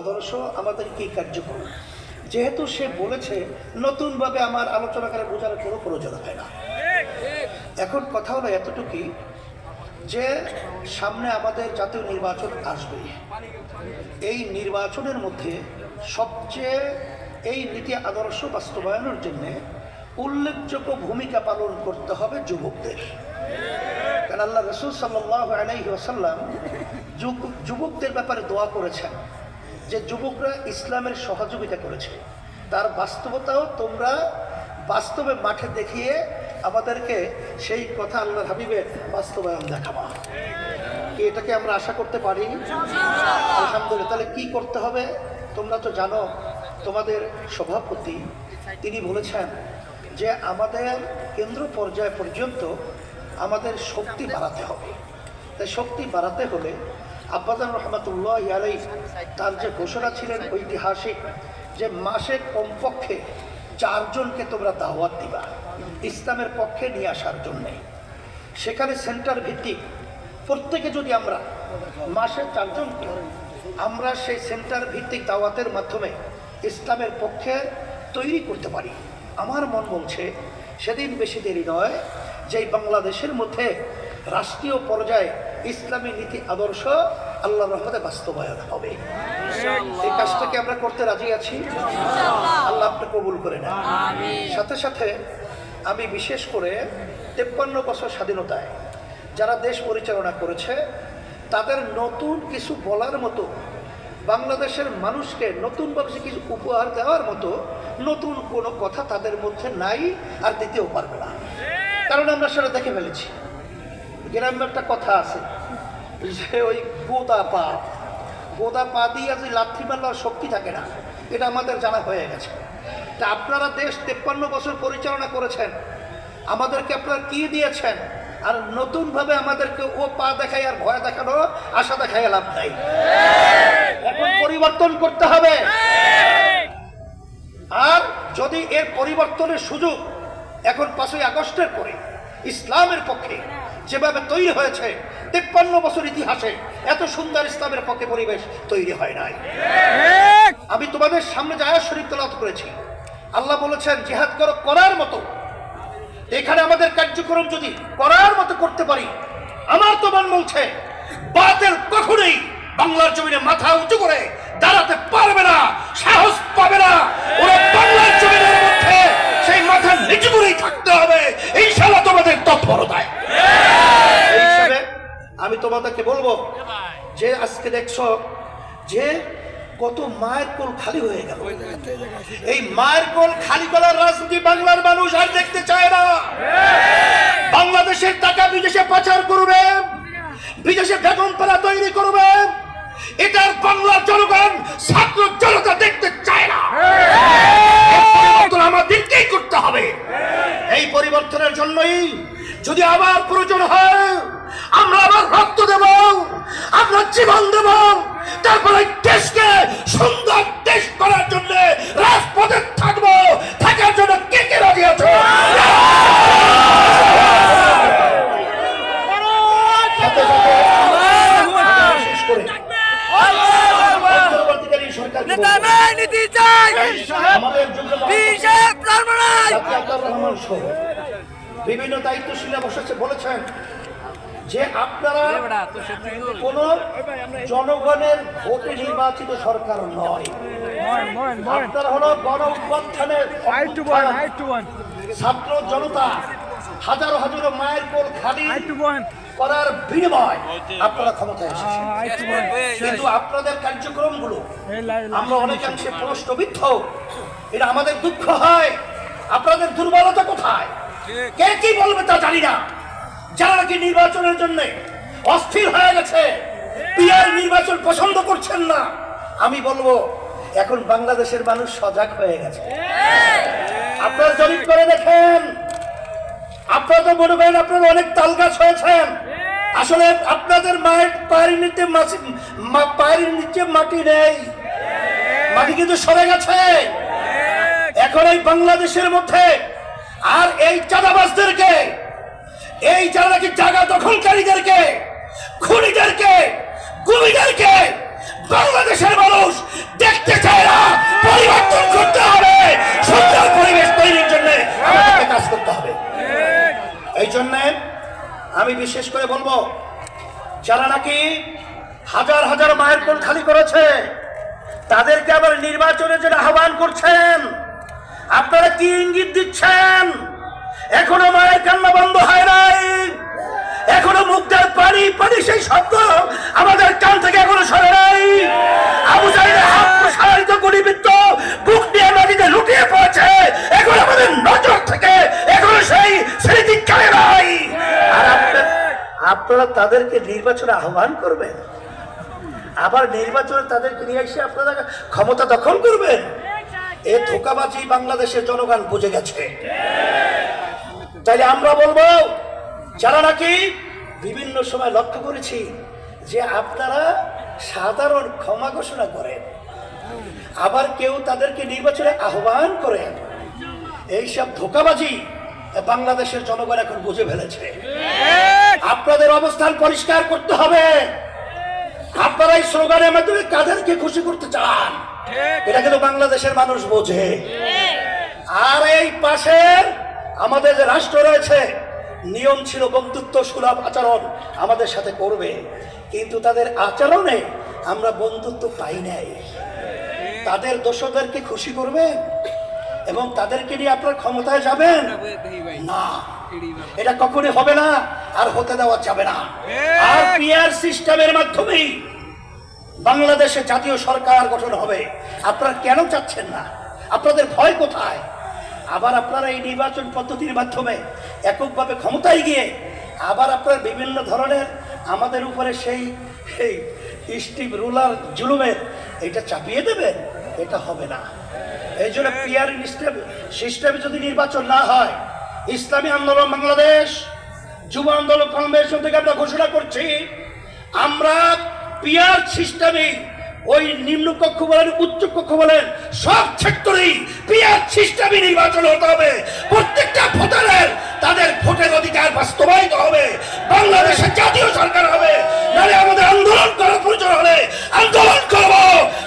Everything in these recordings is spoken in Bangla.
আদর্শ আমাদের কি কার্যক্রম যেহেতু সে বলেছে, নতুনভাবে আমার আলোচনা করে বোঝানোর কোনো প্রয়োজন হয় না। এখন কথা হলো এতটুকুই যে সামনে আমাদের জাতীয় নির্বাচন আসবে। এই নির্বাচনের মধ্যে সবচেয়ে এই নীতি আদর্শ বাস্তবায়নের জন্য উল্লেখযোগ্য ভূমিকা পালন করতে হবে যুবকদের। আল্লাহ রসুল সাল্লাহ যুবকদের ব্যাপারে দোয়া করেছেন। যে যুবকরা ইসলামের সহযোগিতা করেছে, তার বাস্তবতাও তোমরা বাস্তবে মাঠে দেখিয়ে আমাদেরকে সেই কথা আল্লাহ হাবিবের বাস্তবায়ন দেখাবা। কি এটাকে আমরা আশা করতে পারি? আলহামদুলিল্লাহ। তাহলে কি করতে হবে? তোমরা তো জানো, তোমাদের সভাপতি, তিনি বলেছেন যে আমাদের কেন্দ্র পর্যায় পর্যন্ত আমাদের শক্তি বাড়াতে হবে। তাই শক্তি বাড়াতে হলে আব্বাদান রহমতুল্লাহ আলাই তার যে ঘোষণা ছিলেন ঐতিহাসিক যে মাসে কমপক্ষে চারজনকে তোমরা দাওয়াত দিবা, ইসলামের পক্ষে নিয়ে আসার জন্যে। সেখানে সেন্টার ভিত্তিক প্রত্যেকে যদি আমরা মাসে চারজনকে, আমরা সেই সেন্টার ভিত্তিক দাওয়াতের মাধ্যমে ইসলামের পক্ষে তৈরি করতে পারি। আমার মন বলছে, সেদিন বেশি দেরি নয় যে এই বাংলাদেশের মধ্যে রাষ্ট্রীয় পর্যায়ে ইসলামী নীতি আদর্শ আল্লাহ রহমতে বাস্তবায়ন হবে। এই কাজটাকে আমরা করতে রাজি আছি। আল্লাহ আপনি কবুল করে নেন। সাথে সাথে আমি বিশেষ করে তেপ্পান্ন বছর স্বাধীনতায় যারা দেশ পরিচালনা করেছে তাদের নতুন কিছু বলার মতো বাংলাদেশের মানুষকে নতুনভাবে কিছু উপহার দেওয়ার মতো নতুন কোনো কথা তাদের মধ্যে নাই আর দিতেও পারবে না। কারণ আমরা সেটা দেখে ফেলেছি। গ্রামে একটা কথা আছে যে ওই গোদা পা গোদা পা দিয়ে যে লাথি মারলে শক্তি থাকে না, এটা আমাদের জানা হয়ে গেছে। তা আপনারা দেশ তেপ্পান্ন বছর পরিচালনা করেছেন, আমাদেরকে আপনারা কি দিয়েছেন? আর নতুনভাবে আমাদেরকে ও পা দেখাই আর ভয় দেখানো, আশা দেখাই লাভ নাই। এখন পরিবর্তন করতে হবে। আর যদি এর পরিবর্তনের সুযোগ এখন পাঁচই আগস্টের পরে, ইসলামের পক্ষে যেভাবে তৈরি হয়েছে তেপ্পান্ন বছর ইতিহাসে এত সুন্দর ইসলামের পক্ষে পরিবেশ তৈরি হয় নাই। আমি তোমাদের সামনে জায়া শরীফ তলাত করেছি আল্লাহ বলেছেন জিহাদ করো করার মতো। এখানে আমাদের কার্যক্রম যদি করার মতো করতে পারি আমার তো মন বলছে বাতিল কখনোই বাংলার জমিনে মাথা উঁচু করে দাঁড়াতে পারবে না সাহস পাবে না। ওরা বাংলার জমিনের মধ্যে সেই মাথা নিচু করেই থাকতে হবে। ইনশাআল্লাহ তোমাদের তৎপরতায়। এই তোমাদেরকে বলব, যে আজকে দেখছ যে কত মায়ের কোল খালি হয়ে গেল। এই মায়ের কোল খালি করার রাজনীতি বাংলার মানুষ আর দেখতে চায় না। বাংলাদেশের টাকা বিদেশে পাচার করবে, বিদেশে বেগম পাড়া তৈরি করবে, এটার বাংলার জনগণ, ছাত্র জনতা দেখতে চায় না। পরিবর্তন আমাদেরকেই করতে হবে। এই পরিবর্তনের জন্যই যদি আবার প্রয়োজন হয় জীবন দেব। তারপরে দেশকে সুন্দর দেশ করার জন্য রাজপথে থাকব। থাকার জন্য কে কে রাজি আছো? নেতা চাই বিভিন্ন দায়িত্বশীলা বসেছে বলেছেন। যে আপনারা কোন জনগণের ভোটে নির্বাচিত সরকার নয়। আপনারা হলো গণ উত্থানের ছাত্র জনতা হাজারো হাজারো মায়ের কোল খালি করার বিনিময় আপনারা ক্ষমতায় এসেছেন। কিন্তু আপনাদের কার্যক্রমগুলো আমরা অনেকাংশে প্রশ্নবিদ্ধ। এটা আমাদের দুঃখ হয়। আপনাদের দুর্বলতা কোথায়? কে কি বলবে তা জানি না। যারা নাকি নির্বাচনের জন্য অস্থির হয়ে গেছে পিয়ার নির্বাচন পছন্দ করছেন না, আমি বলব, এখন বাংলাদেশের মানুষ সজাগ হয়ে গেছে। আপনারা জরিপ করে দেখেন, আপনারা তো মনে করেন আপনারা অনেক তাল গাছ হয়েছেন। আসলে আপনাদের মায়ের পায়ের নিচে পায়ের নিচে মাটি নেই। মাটি কিন্তু সরে গেছে। এখন এই বাংলাদেশের মধ্যে আর এই চাঁদাবাজদেরকে এই যারা নাকি জায়গা দখলকারীদেরকে, খুনিদেরকে গুমিদেরকে বাংলাদেশের মানুষ দেখতে চায় না, পরিবর্তন করতে হবে, সুন্দর পরিবেশ তৈরির জন্য আমাদেরকে কাজ করতে হবে। এই জন্যে আমি বিশেষ করে বলব, যারা নাকি হাজার হাজার মায়ের কোল খালি করেছে, তাদেরকে আবার নির্বাচনের জন্য আহ্বান করছেন। আপনারা কি ইঙ্গিত দিচ্ছেন? এখনও মায়ের কান্না বন্ধ হয় নাই। এখনও মুখটার পানি পানি সেই শব্দ আমাদের কান থেকে এখনও সরে নাই। আবু সাইদের হাত প্রসারিত গুলিবিদ্ধ, বুক নিয়ে নদীতে লুটিয়ে পড়েছে। এখন আমাদের নজর থেকে এখনও সেই স্মৃতি কালে নাই। আর আপনারা আপনারা তাদেরকে নির্বাচনে আহ্বান করবেন। আবার নির্বাচনে তাদেরকে নিয়ে এসে আপনারা ক্ষমতা দখল করবেন। এ ধোকাবাজি বাংলাদেশের জনগণ বুঝে গেছে। তাইলে আমরা বলব, যারা নাকি বিভিন্ন সময় লক্ষ্য করেছি যে আপনারা সাধারণ ক্ষমা ঘোষণা করেন, আবার কেউ তাদেরকে নির্বাচনে আহ্বান করেন। এইসব ধোকাবাজি বাংলাদেশের জনগণ এখন বুঝে ফেলেছে। আপনাদের অবস্থান পরিষ্কার করতে হবে। আপনারা এই স্লোগানের মাধ্যমে কাদেরকে খুশি করতে চান? এটা কিন্তু বাংলাদেশের মানুষ বোঝে। আর এই পাশের আমাদের যে রাষ্ট্র রয়েছে, নিয়ম ছিল বন্ধুত্ব, সুলভ আচরণ আমাদের সাথে করবে। কিন্তু তাদের আচরণে আমরা বন্ধুত্ব পাই নাই। তাদের দোষদেরকে খুশি করবে এবং তাদেরকে নিয়ে আপনার ক্ষমতায় যাবেন? না। এটা কখনই হবে না, আর হতে দেওয়া যাবে না। আর পিআর সিস্টেমের মাধ্যমেই বাংলাদেশে জাতীয় সরকার গঠন হবে। আপনারা কেন চাচ্ছেন না? আপনাদের ভয় কোথায়? আবার আপনারা এই নির্বাচন পদ্ধতির মাধ্যমে এককভাবে ক্ষমতায় গিয়ে আবার আপনারা বিভিন্ন ধরনের আমাদের উপরে সেই সেই স্টিভ রুলার জুলুমের এটা চাপিয়ে দেবেন এটা হবে না। এই জন্য পিয়ার সিস্টেমে যদি নির্বাচন না হয়, ইসলামী আন্দোলন বাংলাদেশ, যুব আন্দোলন ফাউন্ডেশন থেকে আমরা ঘোষণা করছি, আমরা পিয়ার সিস্টেমে ওই নিম্ন কক্ষ বলেন, উচ্চ কক্ষ বলেন, সব সেক্টরেই পিয়ার সিস্টেমে নির্বাচন হতে হবে। প্রত্যেকটা ভোটারের তাদের ভোটের অধিকার বাস্তবায়িত হবে। বাংলাদেশের জাতীয় সরকার হবে। নাহলে আমাদের আন্দোলন করার প্রয়োজন হলে আন্দোলন করব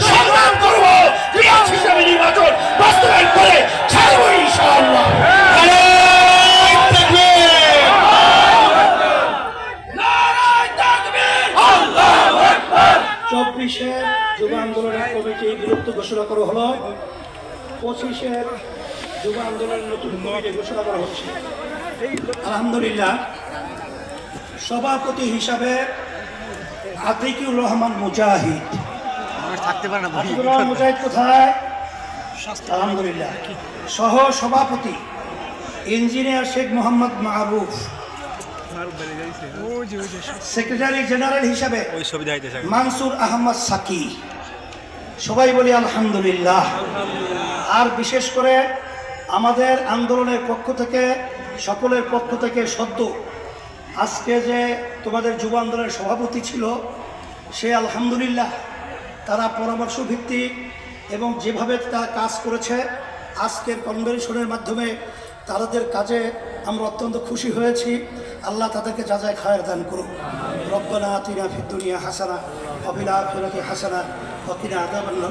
সংগ্রাম করব পিয়ার সিস্টেমে নির্বাচন বাস্তবায়ন করে ছাড়বো ইনশাআল্লাহ নারায়ণ তাকবীর! নারায়ণ তাকবীর! চব্বিশের যুব আন্দোলনের কমিটি বিরুদ্ধ ঘোষণা করা হলো। পঁচিশের যুব আন্দোলনের নতুন কমিটি ঘোষণা করা হচ্ছে। আলহামদুলিল্লাহ, সভাপতি হিসাবে আতিকুর রহমান মুজাহিদ। কোথায়? আলহামদুলিল্লাহ সহ সভাপতি engineer Sheikh Mohammad Mahruf secretary general হিসাবে মানসুর আহমদ সাকি। সবাই বলি আলহামদুলিল্লাহ। আর বিশেষ করে আমাদের আন্দোলনের পক্ষ থেকে সকলের পক্ষ থেকে সদ্য আজকে যে তোমাদের যুব আন্দোলনের সভাপতি ছিল সে আলহামদুলিল্লাহ তারা পরামর্শ ভিত্তিক এবং যেভাবে তারা কাজ করেছে আজকের কনভেনশনের মাধ্যমে তাদের কাজে আমরা অত্যন্ত খুশি হয়েছি। আল্লাহ তাদেরকে যা যায় খায়ের দান করুক। রব্বানা তিনা ফিদ দুনিয়া হাসানা অবিলা ফিরতি হাসানা অকিনা আদাবান্না